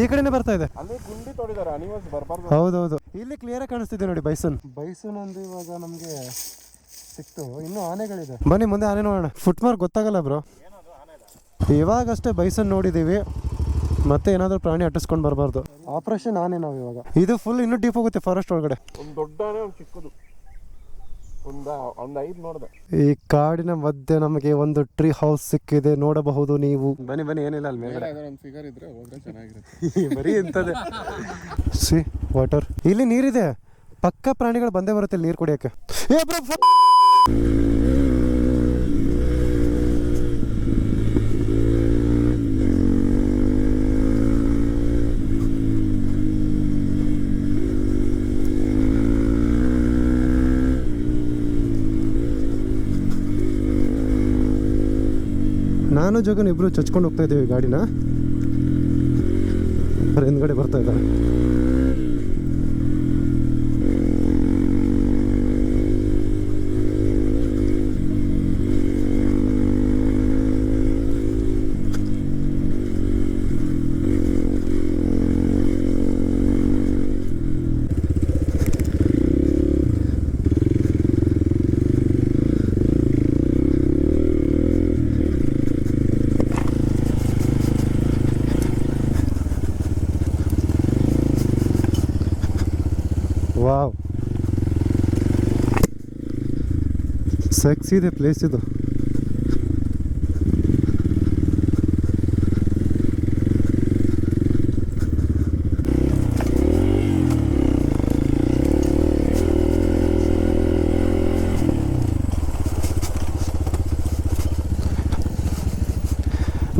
ಈ ಕಡೆನೇ ಬರ್ತಾ ಇದೆ. ಅಲ್ಲಿ ಗುಂಡಿ ತೊಡಿದಾರೆ ಬರಬಾರ್ದು. ಹೌದೌದು. ಇಲ್ಲಿ ಕ್ಲಿಯರ್ ಕಾಣಿಸ್ತಿದೆ ನೋಡಿ ಬೈಸನ್. ಬೈಸನ್ ಒಂದು ಇವಾಗ ನಮಗೆ ಸಿಕ್ತು. ಇನ್ನು ಆನೆಗಳಿದೆ. ಬನ್ನಿ ಮುಂದೆ ಆನೆ ನೋಡೋಣ. ಫುಟ್ ಮಾರ್ಕ್ ಗೊತ್ತಾಗಲ್ಲ ಬ್ರೋ ಇವಾಗಷ್ಟೇ ಬೈಸನ್ ನೋಡಿದೀವಿ. ಮತ್ತೆ ಏನಾದ್ರೂ ಪ್ರಾಣಿ ಅಟ್ಟಿಸ್ಕೊಂಡು ಬರಬಾರ್ದು. ಆಪರೇಷನ್ ಆನೆ ನಾವು ಇವಾಗ. ಇದು ಫುಲ್ ಇನ್ನೂ ಡೀಪ್ ಹೋಗುತ್ತೆ ಫಾರೆಸ್ಟ್ ಒಳಗಡೆ. ಒಂದು ದೊಡ್ಡ ಆನೆ ಒಂದು ಚಿಕ್ಕದು. ಒಂದ ಒಂದು ಐದು ನೋಡಿದೆ. ಈ ಕಾಡಿನ ಮಧ್ಯೆ ನಮಗೆ ಒಂದು ಟ್ರೀ ಹೌಸ್ ಸಿಕ್ಕಿದೆ ನೋಡಬಹುದು ನೀವು. ಬನ್ನಿ ಬನ್ನಿ ಏನಿಲ್ಲ ಅಲ್ಲಿ ಮೇಲೆ ಒಂದು ಫಿಗರ್ ಇದ್ರೆ ಹೋದ್ರೆ ಚೆನ್ನಾಗಿರುತ್ತೆ. ಬರೀ ಇಂಥದ್ದೇ. ಸಿ ವಾಟರ್ ಇಲ್ಲಿ ನೀರಿದೆ. ಪಕ್ಕ ಪ್ರಾಣಿಗಳು ಬಂದೇ ಬರುತ್ತೆ ನೀರು ಕುಡಿಯಕ್ಕೆ. ಏ ಬ್ರೋ ನಾನು ಜಗನ್ ಇಬ್ರು ಚಚ್ಕೊಂಡು ಹೋಗ್ತಾ ಇದ್ದೀವಿ ಗಾಡಿನ. ಹಿಂದ್ಗಡೆ ಬರ್ತಾ ಇದ್ದಾರೆ ವಾವ್ ಸೆಕ್ಸ್ ಇದೆ ಪ್ಲೇಸ್ ಇದು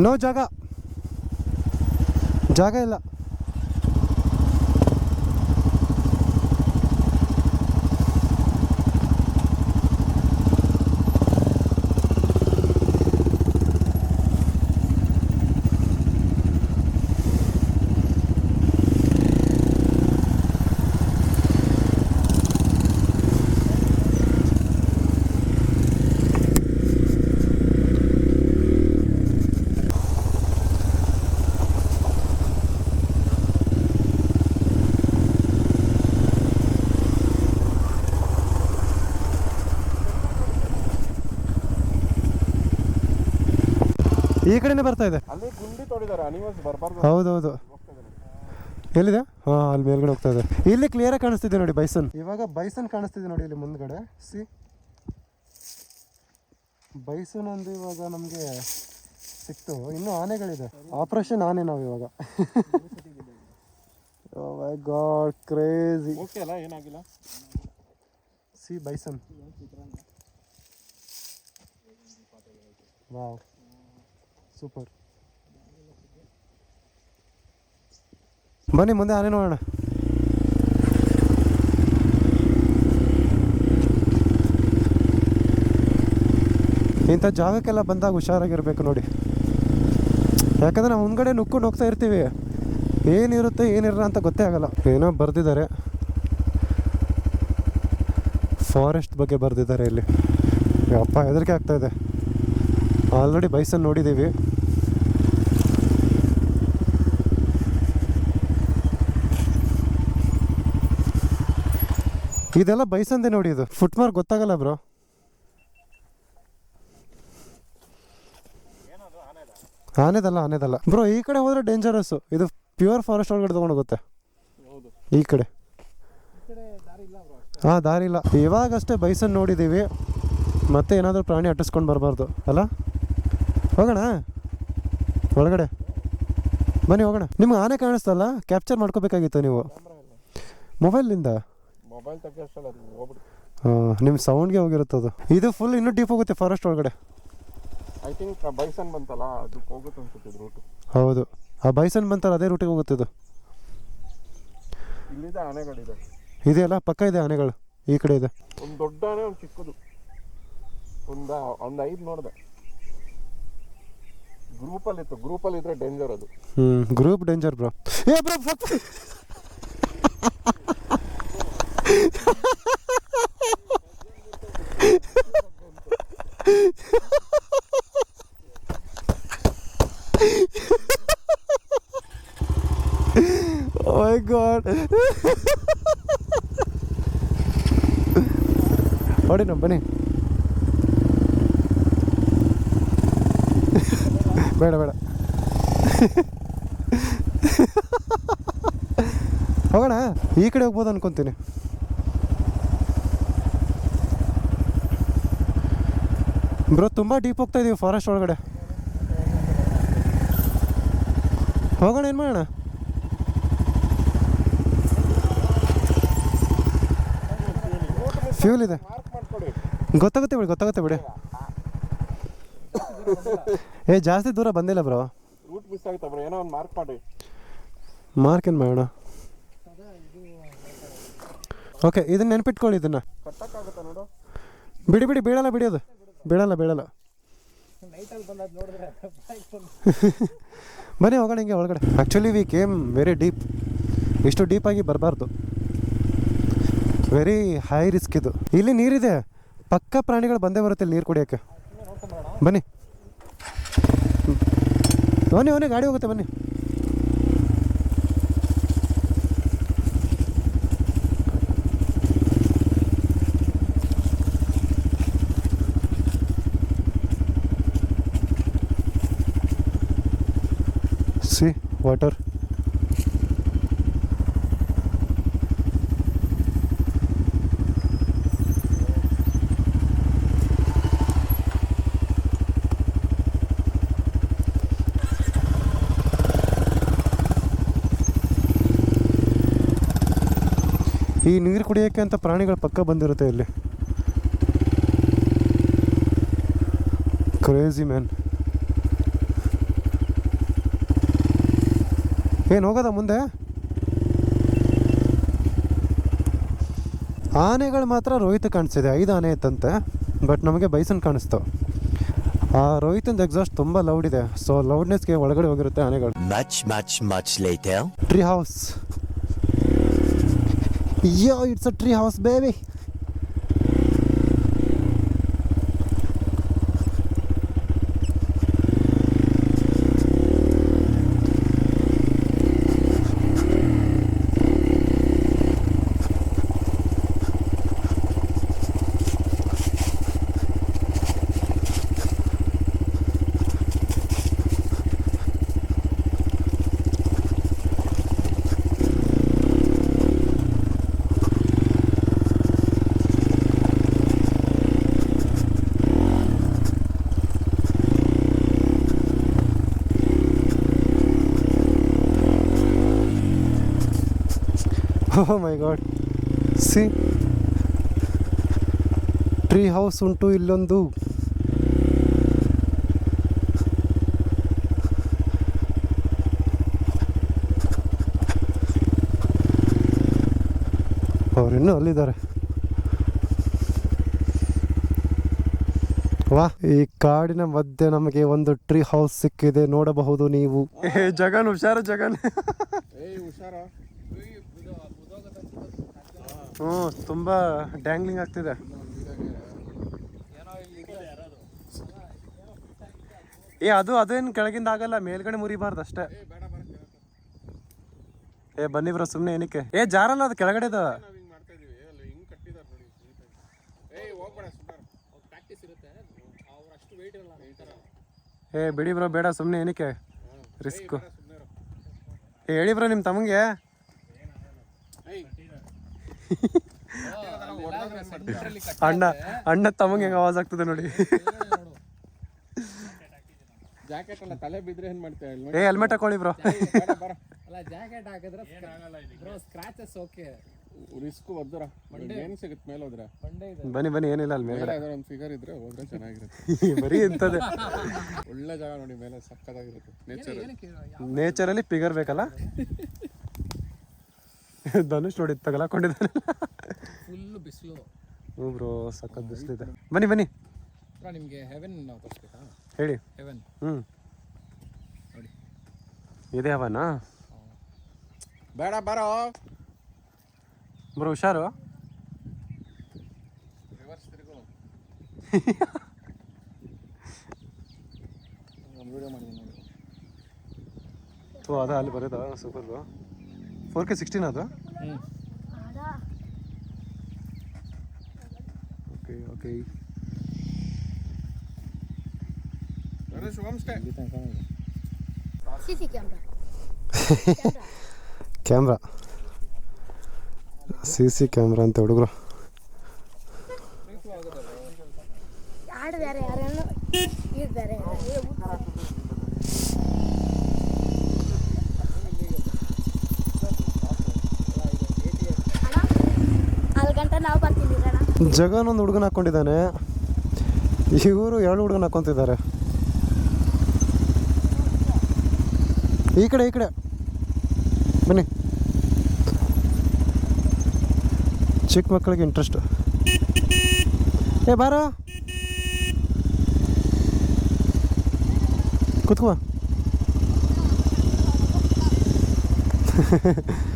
ನೋ ಜಾಗ ಜಾಗ ಇಲ್ಲ ಈ ಕಡೆನೇ ಬರ್ತಾ ಇದೆ. ಅಲ್ಲಿ ಗುಂಡಿ ತೊಡಿದಾರೆ ಅನಿವಾಸ್ ಬರಬಾರ್ದು ಹೌದೌದು. ಎಲ್ಲಿದೆ? ಹಾ ಅಲ್ಲಿ ಮೇಲ್ಗಡೆ ಹೋಗ್ತಾ ಇದೆ. ಇಲ್ಲಿ ಕ್ಲಿಯರ್ ಕಾಣಿಸ್ತಿದೆ ನೋಡಿ ಬೈಸನ್ ಇವಾಗ ಬೈಸನ್ ಕಾಣಿಸ್ತಿದೆ ನೋಡಿ ಇಲ್ಲಿ ಮುಂದ್ಗಡೆ. ಸಿ. ಬೈಸನ್ ಒಂದು ಇವಾಗ ನಮಗೆ ಸಿಕ್ತು. ಇನ್ನು ಆನೆಗಳಿದೆ. ಆಪರೇಷನ್ ಆನೆ ನಾವು ಇವಾಗ. ಗಾಡ್ ಕ್ರೇಜಿ ಓಕೆ ಅಲ್ಲ ಏನಾಗಿಲ್ಲ? See bison wow super. ಬನ್ನಿ, ಮುಂದೆ ಆನೆ ನೋಡೋಣ. ಇಂಥ ಜಾಗಕ್ಕೆಲ್ಲ ಬಂದಾಗ ಹುಷಾರಾಗಿರ್ಬೇಕು ನೋಡಿ. ಯಾಕಂದ್ರೆ ನಾವು ಮುಂದ್ಗಡೆ ನುಕ್ಕೊಂಡು ಹೋಗ್ತಾ ಇರ್ತೀವಿ. ಏನಿರುತ್ತೆ ಏನಿರಲ್ಲ ಅಂತ ಗೊತ್ತೇ ಆಗಲ್ಲ. ಏನೋ ಬರೆದಿದ್ದಾರೆ. ಫಾರೆಸ್ಟ್ ಬಗ್ಗೆ ಬರೆದಿದ್ದಾರೆ ಇಲ್ಲಿ. ಅಪ್ಪ ಹೆದರಿಕೆ ಆಗ್ತಾ ಇದೆ. ಆಲ್ರೆಡಿ ಬೈಸನ್ ನೋಡಿದ್ದೀವಿ ಇದೆಲ್ಲ ಬೈಸಂದೆ ನೋಡಿ ಇದು. ಫುಟ್ ಮಾರ್ಕ್ ಗೊತ್ತಾಗಲ್ಲ ಬ್ರೋ ಆನೆದಲ್ಲ ಆನೆದಲ್ಲ. ಬ್ರೋ ಈ ಕಡೆ ಹೋದ್ರೆ ಡೇಂಜರಸ್ಸು ಇದು ಪ್ಯೂರ್ ಫಾರೆಸ್ಟ್ ಒಳಗಡೆ ತಗೊಂಡು ಹೋಗುತ್ತೆ ಹೌದು. ಈ ಕಡೆ. ಹಾಂ ದಾರಿ ಇಲ್ಲ. ಇವಾಗಷ್ಟೇ ಬೈಸನ್ ನೋಡಿದ್ದೀವಿ ಮತ್ತೆ ಏನಾದರೂ ಪ್ರಾಣಿ ಅಟ್ಟಿಸ್ಕೊಂಡು ಬರಬಾರ್ದು. ಅಲ್ಲ? ಹೋಗೋಣ? ಒಳಗಡೆ. ಬನ್ನಿ ಹೋಗೋಣ. ನಿಮ್ಗೆ ಆನೆ ಕಾಣಿಸ್ತಲ್ಲ? ಕ್ಯಾಪ್ಚರ್ ಮಾಡ್ಕೋಬೇಕಾಗಿತ್ತು ನೀವು. ಮೊಬೈಲಿಂದ ಮೊಬೈಲ್ ತೆಗಿಯೋಷ್ಟಲ್ಲ ಹಾಂ ನಿಮ್ಮ ಸೌಂಡ್ಗೆ ಹೋಗಿರುತ್ತೆ ಅದು. ಇದು ಫುಲ್ ಇನ್ನೂ ಡೀಪ್ ಹೋಗುತ್ತೆ ಫಾರೆಸ್ಟ್ ಒಳಗಡೆ. ಐ ಥಿಂಕ್ ಬೈಸನ್ ಬಂತಲ್ಲ ಅದಕ್ಕೆ ಹೋಗುತ್ತೆ ಅನ್ಸುತ್ತೆ ರೂಟು ಹೌದು. ಆ ಬೈಸನ್ ಬಂತಲ್ಲ ಅದೇ ರೂಟಿಗೆ ಹೋಗುತ್ತೆ ಇದು. ಇಲ್ಲಿದೆ ಆನೆಗಳಿದೆ. ಇದೆಯಲ್ಲ ಪಕ್ಕ ಇದೆ ಆನೆಗಳು ಈ ಕಡೆ ಇದೆ. ಒಂದು ದೊಡ್ಡ ಆನೆ ಒಂದು ಚಿಕ್ಕದು. ಒಂದು ಒಂದು ಐದು ನೋಡಿದೆ. ಗ್ರೂಪಲ್ಲಿ ಇತ್ತು ಗ್ರೂಪಲ್ಲಿ ಇದ್ರೆ ಡೇಂಜರ್ ಅದು. ಹ್ಞೂ ಗ್ರೂಪ್ ಡೇಂಜರ್ ಬ್ರೋ ಏ ಬ್ರೋ ಮೈ ಗಾಡ್ ನೋಡಿ ನಮ್ಮ ಬನ್ನಿ ಬೇಡ ಬೇಡ ಹೋಗೋಣ? ಈ ಕಡೆ ಹೋಗ್ಬೋದು ಅನ್ಕೊಂತೀನಿ. ಬ್ರೋ ತುಂಬ ಡೀಪ್ ಹೋಗ್ತಾ ಇದೀವಿ ಫಾರೆಸ್ಟ್ ಒಳಗಡೆ. ಹೋಗೋಣ ಏನು ಮಾಡೋಣ? ಫ್ಯೂಲ್ ಇದೆ. ಗೊತ್ತಾಗುತ್ತೆ ಬಿಡಿ ಗೊತ್ತಾಗುತ್ತೆ ಬಿಡಿ. ಏ ಜಾಸ್ತಿ ದೂರ ಬಂದಿಲ್ಲ ಬ್ರೋ. ರೂಟ್ ಮಿಸ್ ಬ್ರೋ ಏನೋ ಒಂದು ಮಾರ್ಕ್ ಮಾಡಿ. ಮಾರ್ಕ್ ಏನು ಮಾಡೋಣ? ಓಕೆ ಇದನ್ನ ನೆನ್ಪಿಟ್ಕೊಳ್ಳಿ ಇದನ್ನ. ಬಿಡಿ ಬಿಡಿ ಬೀಳಲ್ಲ ಬಿಡಿಯೋದು ಬೀಳಲ್ಲ ಬೀಳಲ್ಲ ಬನ್ನಿ ಹೋಗೋಣ ಹಿಂಗೆ, ಒಳಗಡೆ. Actually we came very deep ಇಷ್ಟು ಡೀಪಾಗಿ ಬರಬಾರ್ದು. ವೆರಿ ಹೈ ರಿಸ್ಕ್ ಇದು. ಇಲ್ಲಿ ನೀರಿದೆ. ಪಕ್ಕ ಪ್ರಾಣಿಗಳು ಬಂದೇ ಬರುತ್ತೆ ನೀರು ಕುಡಿಯೋಕ್ಕೆ. ಬನ್ನಿ. ಬನ್ನಿ ಬನ್ನಿ, ಗಾಡಿ ಹೋಗುತ್ತೆ, ಬನ್ನಿ. See water. ಈ ನೀರು ಕುಡಿಯೋಕ್ಕೆ ಅಂತ ಪ್ರಾಣಿಗಳು ಪಕ್ಕ ಬಂದಿರುತ್ತೆ ಇಲ್ಲಿ. ಕ್ರೇಜಿ ಮ್ಯಾನ್ ಏನು ಹೋಗೋದ ಮುಂದೆ? ಆನೆಗಳು ಮಾತ್ರ ರೋಹಿತ್ ಕಾಣಿಸ್ತಿದೆ ಐದು ಆನೆ ಇತ್ತಂತೆ ಬಟ್ ನಮಗೆ ಬೈಸನ್ ಕಾಣಿಸ್ತು. ಆ ರೋಹಿತಿಂದ ಎಕ್ಸಾಸ್ಟ್ ತುಂಬ ಲೌಡ್ ಇದೆ ಸೊ ಲೌಡ್ನೆಸ್ಗೆ ಒಳಗಡೆ ಹೋಗಿರುತ್ತೆ ಆನೆಗಳು. Much much much. Tree house yo it's a tree house baby oh my god see tree house ಉಂಟು ಇಲ್ಲೊಂದು. ಅವರಿನ್ನೂ ಅಲ್ಲಿದ್ದಾರೆ. ವಾ ಈ ಕಾಡಿನ ಮಧ್ಯೆ ನಮಗೆ ಒಂದು ಟ್ರೀ ಹೌಸ್ ಸಿಕ್ಕಿದೆ. ನೋಡಬಹುದು ನೀವು. ಜಗನ್ ಹುಷಾರ ಜಗನ್. ಹುಷಾರ. ಹ್ಞೂ ತುಂಬ ಡ್ಯಾಂಗ್ಲಿಂಗ್ ಆಗ್ತಿದೆ. ಏ, ಅದು, ಅದೇನು ಕೆಳಗಿಂದ ಆಗಲ್ಲ, ಮೇಲ್ಗಡೆ ಮುರಿಬಾರ್ದು ಅಷ್ಟೇ. ಏ, ಬನ್ನಿ ಬ್ರೋ ಸುಮ್ಮನೆ ಏನಕ್ಕೆ? ಏ, ಜಾರಲ್ಲ, ಅದು ಕೆಳಗಡೆ ಅದು ಏ, ಬಿಡಿ ಬ್ರೋ, ಬೇಡ ಸುಮ್ಮನೆ ಏನಕ್ಕೆ? ರಿಸ್ಕು ಏ, ಹೇಳಿ ಬ್ರೋ ನಿಮ್ಮ ತಮ್ಮಂಗೆ. ಏಯ್ ಅಣ್ಣ ಅಣ್ಣ ತಮಗೆ ಹೆಂಗೆ ಆವಾಜ್ ಆಗ್ತದೆ ನೋಡಿ. ಜಾಕೆಟ್ ಅಲ್ಲ ತಲೆ ಬಿದ್ರೆ ಏನ್ ಮಾಡ್ತೀಯ? ಏ ಹೆಲ್ಮೆಟ್ ಹಾಕೊಳ್ಳಿ ಬ್ರೋ ಬರ ಅಲ್ಲ ಜಾಕೆಟ್ ಹಾಕಿದ್ರೆ ಬ್ರೋ ಸ್ಕ್ರಾಚಸ್ ಓಕೆ ರಿಸ್ಕ್ ಒದ್ದರ ಏನು ಸಿಗುತ್ತೆ ಮೇಲೆ ಹೋದ್ರೆ? ಇದೆ. ಬನ್ನಿ ಬನ್ನಿ ಏನಿಲ್ಲ ಅಲ್ಲಿ ಮೇಲೆ ಒಂದು ಫಿಗರ್ ಇದ್ರೆ ಹೋದ್ರೆ ಚೆನ್ನಾಗಿರುತ್ತೆ. ಬರೀ ಇಂಥದ್ದೇ. ಒಳ್ಳೆ ಜಾಗ ನೋಡಿ ಮೇಲೆ ಸಕ್ಕದಾಗಿರುತ್ತೆ ನೇಚರ್ ನೇಚರಲ್ಲಿ ಫಿಗರ್ ಬೇಕಲ್ಲ? ಧನುಷ್ ನೋಡಿ ತಗಲಾಕೊಂಡಿದ್ದಾನೆ ಫುಲ್ ಬಿಸಿಲು. ಹ್ಞೂ ಬ್ರೋ ಸಖತ್ ಬಿಸಿಲಿದೆ. ಬನ್ನಿ ಬನ್ನಿ. ನಿಮಗೆ ಹೆವೆನ್ ತೋರಿಸ್ಬೇಕಾ? ಹೇಳಿ. ಹೆವೆನ್ ಹ್ಞೂ. ನೋಡಿ. ಇದೆ ಅವನಾ ಬೇಡ ಬರೋ. ಬ್ರೋ ಹುಷಾರು? ವಿಡಿಯೋ ಮಾಡಿದ್ದೀನಿ ನೋಡಿ. ಓ ಅದ ಅಲ್ಲಿ ಬರೋದಾ? Super bro. Four K sixteen ಅದು? Okay okay. Camera. Camera. See see camera ಅಂತ ಹುಡುಗರು. ಬೇರೆ ಯಾರನ್ನು ಇದು ಬೇರೆ ಅಲ್ಲಿ ಗಂಟೆ ನಾವು ಬರ್ತೀನಿ ಅಣ್ಣ ಜಗನ್ ಒಂದು ಹುಡುಗನ ಹಾಕ್ಕೊಂಡಿದ್ದಾನೆ ಇವರು ಎರಡು ಹುಡುಗನ ಹಾಕೊಂತಿದ್ದಾರೆ. ಈ ಕಡೆ ಈ ಕಡೆ. ಬನ್ನಿ. ಚಿಕ್ಕ ಮಕ್ಕಳಿಗೆ ಇಂಟ್ರೆಸ್ಟ್ ಏ, ಬಾರ. ಕುತ್ಕೋ.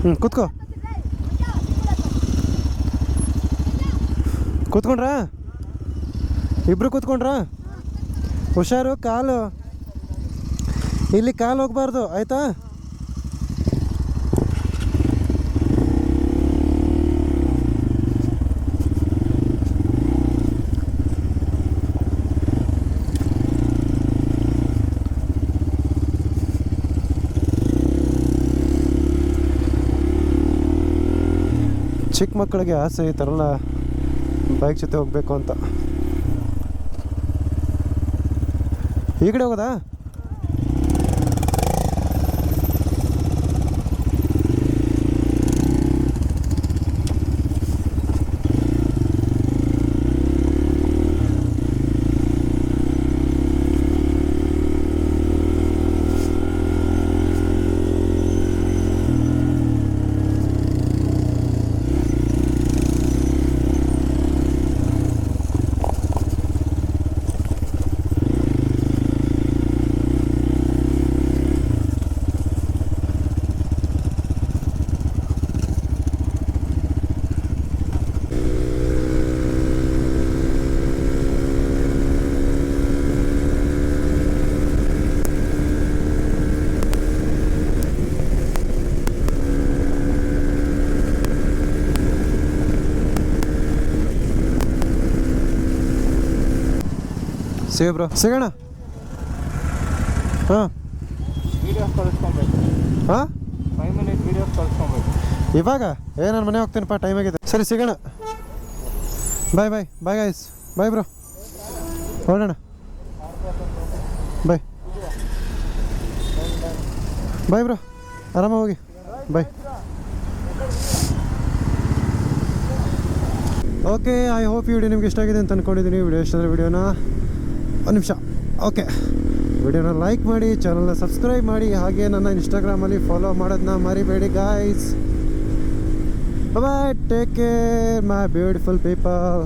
ಹ್ಞೂ ಕೂತ್ಕೋ. ಕೂತ್ಕೊಂಡ್ರಾ? ಇಬ್ರು ಕೂತ್ಕೊಂಡ್ರಾ? ಹುಷಾರು ಕಾಲು. ಇಲ್ಲಿ ಕಾಲು ಹೋಗ್ಬಾರ್ದು ಆಯ್ತಾ? ಚಿಕ್ಕ ಮಕ್ಕಳಿಗೆ ಆಸೆ ಈ ಥರಲ್ಲ ಬೈಕ್ ಜೊತೆ ಹೋಗಬೇಕು ಅಂತ. ಈ ಕಡೆ ಹೋಗೋದಾ? ಸಿಗ ಬ್ರೋ ಸಿಗೋಣ ಹಾಂ ಹಾಂ ಇವಾಗ ಏ ನಾನು ಮನೆ ಹೋಗ್ತೀನಿಪ್ಪ ಟೈಮ್ ಆಗಿದೆ. ಸರಿ ಸಿಗೋಣ. ಬಾಯ್ ಬಾಯ್ ಬಾಯ್ ಗೈಸ್ ಬಾಯ್ ಬ್ರೋ ಹೊರಡೋಣ ಬಾಯ್ ಬಾಯ್ ಬ್ರೋ ಆರಾಮ ಹೋಗಿ. ಬಾಯ್ ಓಕೆ ಐ ಹೋಪ್ ಈ ವಿಡಿಯೋ ನಿಮ್ಗೆ ಇಷ್ಟ ಆಗಿದೆ ಅಂತ ಅಂದ್ಕೊಂಡಿದ್ದೀನಿ ವಿಡಿಯೋ ಇಷ್ಟ ಆದರೆ ವಿಡಿಯೋನ ಒಂದು ನಿಮಿಷ. ಓಕೆ ವಿಡಿಯೋನ ಲೈಕ್ ಮಾಡಿ ಚಾನಲ್ನ ಸಬ್ಸ್ಕ್ರೈಬ್ ಮಾಡಿ, ಹಾಗೆ ನನ್ನ ಇನ್ಸ್ಟಾಗ್ರಾಮಲ್ಲಿ ಫಾಲೋ ಮಾಡೋದನ್ನ ಮರಿಬೇಡಿ guys bye take care my beautiful people